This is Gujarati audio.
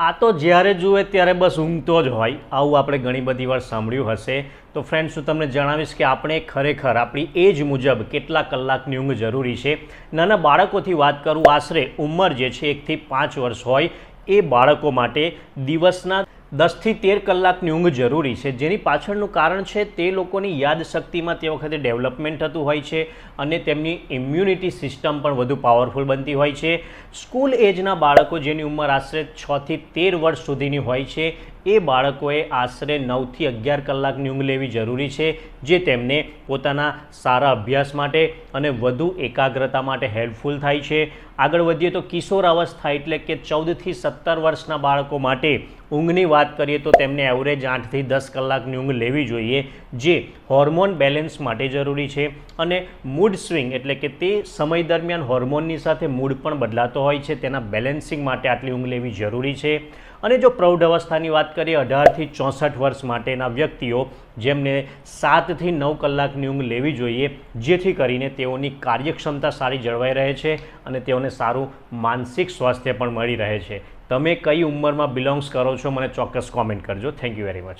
આ તો જ્યારે જુએ ત્યારે બસ ઊંઘતો જ હોય. આવું આપણે ઘણી બધી વાર સાંભળ્યું હશે. તો ફ્રેન્ડ્સ હું તમને જણાવીશ કે આપણે ખરેખર આપણી એજ મુજબ કેટલા કલાકની ઊંઘ જરૂરી છે. નાના બાળકોથી વાત કરું, આશરે ઉંમર જે છે એકથી પાંચ વર્ષ હોય, એ બાળકો માટે દિવસના દસથી તેર કલાકની ઊંઘ જરૂરી છે. જેની પાછળનું કારણ છે, તે લોકોની યાદશક્તિમાં તે વખતે ડેવલપમેન્ટ થતું હોય છે અને તેમની ઇમ્યુનિટી સિસ્ટમ પણ વધુ પાવરફુલ બનતી હોય છે. સ્કૂલ એજના બાળકો જેની ઉંમર આશરે છથી તેર વર્ષ સુધીની હોય છે એ બાળકોએ આશરે નવથી અગિયાર કલાકની ઊંઘ લેવી જરૂરી છે, જે તેમને પોતાના સારા અભ્યાસ માટે અને વધુ એકાગ્રતા માટે હેલ્પફુલ થાય છે. આગળ વધીએ તો કિશોર અવસ્થા એટલે કે ચૌદથી સત્તર વર્ષના બાળકો માટે ઊંઘની વાત કરીએ તો તેમને એવરેજ આઠથી દસ કલાકની ઊંઘ લેવી જોઈએ, જે હોર્મોન બેલેન્સ માટે જરૂરી છે. અને મૂડ સ્વિંગ એટલે કે તે સમય દરમિયાન હોર્મોનની સાથે મૂડ પણ બદલાતો હોય છે, તેના બેલેન્સિંગ માટે આટલી ઊંઘ લેવી જરૂરી છે. અને જો પ્રૌઢ અવસ્થાની વાત કરીએ, અઢારથી ચોસઠ વર્ષ માટેના વ્યક્તિઓ જેમને સાતથી નવ કલાકની ઊંઘ લેવી જોઈએ, જેથી કરીને તેઓની કાર્યક્ષમતા સારી જળવાઈ રહે છે અને તેઓને સારું માનસિક સ્વાસ્થ્ય પણ મળી રહે છે. તમે કઈ ઉંમરમાં બિલોંગ્સ કરો છો, મને ચોક્કસ કોમેન્ટ કરજો. Thank you very much